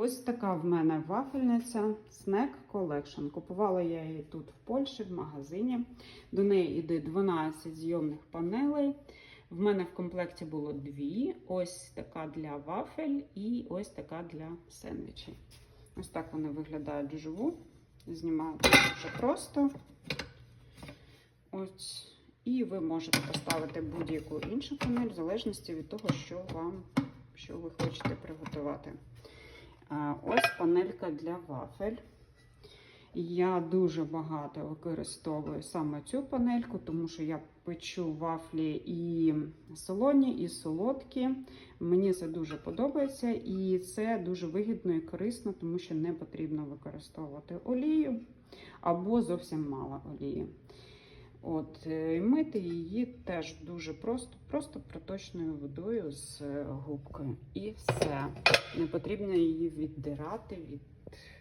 Ось така в мене вафельниця Snack Collection. Купувала я її тут в Польщі, в магазині. До неї йде 12 зйомних панелей. В мене в комплекті було дві: ось така для вафель і ось така для сендвічів. Ось так вони виглядають вживу. Знімаються дуже просто. Ось. І ви можете поставити будь-яку іншу панель в залежності від того, що вам що ви хочете приготувати. Ось панелька для вафель. Я дуже багато використовую саме цю панельку, тому що я печу вафлі і солоні, і солодкі. Мені це дуже подобається, і це дуже вигідно і корисно, тому що не потрібно використовувати олію або зовсім мало олії. От, е, і мити її теж дуже просто, просто проточною водою з е, губкою. І все. Не потрібно її віддирати,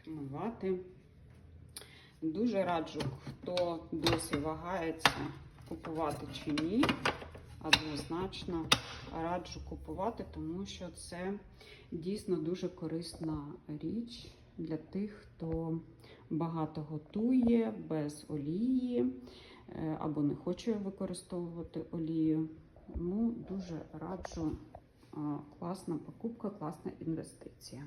відмивати. Дуже раджу, хто досі вагається купувати чи ні. Однозначно раджу купувати, тому що це дійсно дуже корисна річ для тих, хто багато готує без олії або не хоче використовувати олію. Тому дуже раджу. Класна покупка, класна інвестиція.